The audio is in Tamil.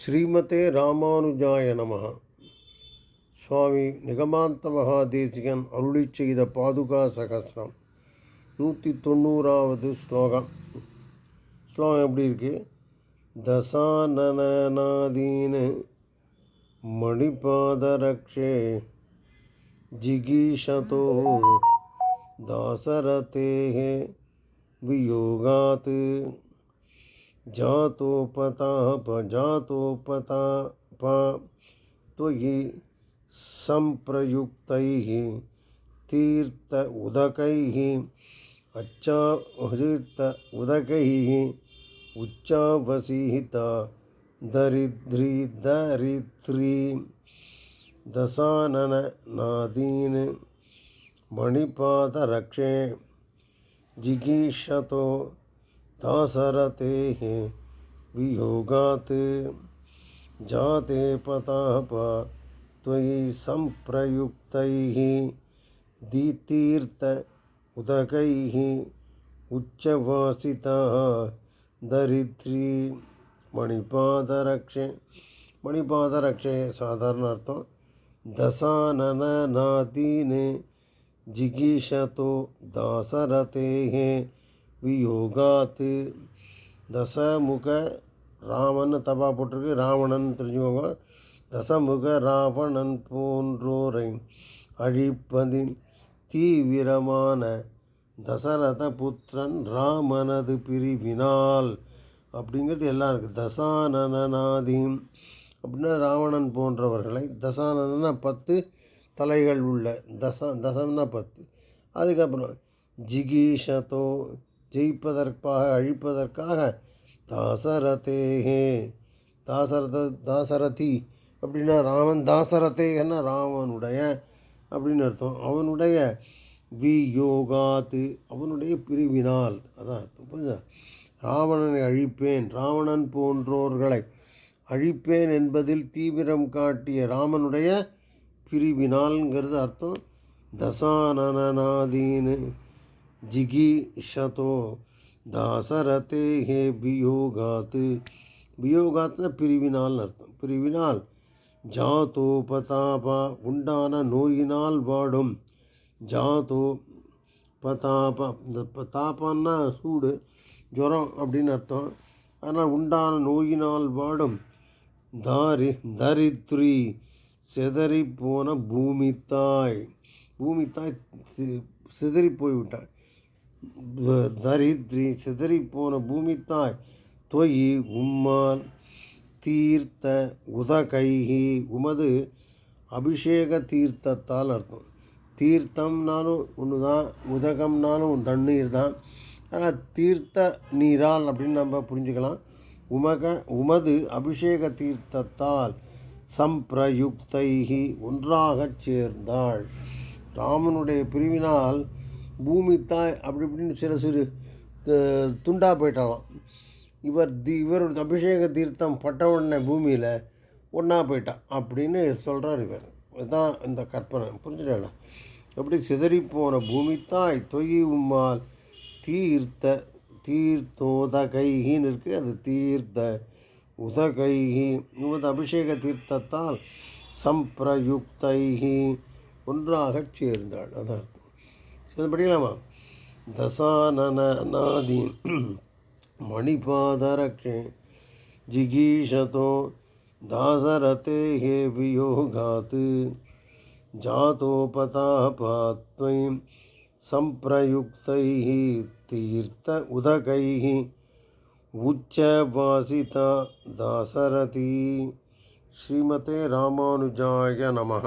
ஸ்ரீமதே ராமானுஜாய நம. சுவாமி நிகமாந்த மகாதேசிகன் அருளி செய்த பாதுகா சகசிரம். நூற்றி தொண்ணூறாவது ஸ்லோகம். ஸ்லோகம் எப்படி இருக்கு? தசானனாதீன மணிபாதரக்ஷே ஜிகீஷதோ தாசரதேகே வியோகாத்து जातो पताप जातो पताप तो ये संप्रयुक्त ही तीर्थ उदक ही अच्छा हृत उदक ही उच्चावसिता दरिद्री दरिद्री दशानन नादीन मणिपादरक्षे जिगीषतो दासरते हैं जाते पताप त्वयि सम्प्रयुक्तैः दीतीर्थ उदकैः, उच्चवासितः, दरिद्री मणिपादरक्षे। मणिपादरक्षे साधारणार्थं दशानननादीने जिगीषतो दासरतेः வியோகாத்து. தசமுக ராமன் தபா போட்டிருக்கு. ராவணன் தெரிஞ்சுக்கோங்க. தசமுக ராவணன் போன்றோரை அழிப்பதின் தீவிரமான தசரத புத்திரன் ராமனது பிரிவினால் அப்படிங்கிறது எல்லாம் இருக்குது தசானனாதீம் அப்படின்னா ராவணன் போன்றவர்களை தசானனா பத்து தலைகள் உள்ள தச தசம்னா பத்து. அதுக்கப்புறம் ஜிகீஷதோ ஜெயிப்பதற்காக அழிப்பதற்காக தாசரதேகே தாசரத தாசரதி அப்படின்னா ராமன் தாசரதேகன்னா ராமனுடைய அப்படின்னு அர்த்தம். அவனுடைய வி யோகாத்து அவனுடைய பிரிவினால். அதான் அர்த்தம் புரிஞ்சா ராவணனை அழிப்பேன் ராவணன் போன்றோர்களை அழிப்பேன் என்பதில் தீவிரம் காட்டிய ராமனுடைய பிரிவினால்ங்கிறது அர்த்தம். தசானனாதீன் ஜிகீஷதோ தாசரதேகே பியோகாத்து பியோகாத்னா பிரிவினால்னு அர்த்தம் பிரிவினால் ஜாதோபதாபா உண்டான நோயினால் வாடும் ஜாதோ பதாபா இந்த பதாபான்னா சூடு ஜுரம் அப்படின்னு அர்த்தம் ஆனால் உண்டான நோயினால் வாடும் தாரி தரித்ரி செதறி போன பூமி தாய் பூமி தாய் போய்விட்டாள் தரித்ரி சிதறி போன பூமி தொயி உம்மான் தீர்த்த உதகைஹி உமது அபிஷேக தீர்த்தத்தால் அர்த்தம். தீர்த்தம்னாலும் ஒன்று தான் உதகம்னாலும் தண்ணீர் தான். ஆனால் தீர்த்த நீரால் அப்படின்னு நம்ம புரிஞ்சுக்கலாம். உமக உமது அபிஷேக தீர்த்தத்தால் சம்பிரயுக்தைகி ஒன்றாகச் சேர்ந்தாள். ராமனுடைய பிரிவினால் பூமி தாய் அப்படி இப்படின்னு சில சிறு துண்டாக போயிட்டாலாம். இவர் தி இவரோட அபிஷேக தீர்த்தம் பட்ட உடனே பூமியில் ஒன்றா போயிட்டான் அப்படின்னு சொல்கிறார் இவர். இதுதான் இந்த கற்பனை. புரிஞ்சுட்டா எப்படி சிதறி போன பூமி தாய் தொய் உம்மால் தீர்த்த தீர்த்தோதகைகின்னு இருக்குது அது தீர்த்த உதகைகி. உமது அபிஷேக தீர்த்தத்தால் சம்பிரயுக்தைகி ஒன்றாகச் சேர்ந்தாள். அதான் அர்த்தம் இது படிக்கலாமா தசானனாதீன் மணிபாதரக்ஷே ஜிகீஷதோ दासरतेः वियोगात् जातोपतापात्वयं सम्प्रयुक्तैः तीर्थ उदकैः उच्चवासिता दासरथी श्रीमते रामानुजाय नमः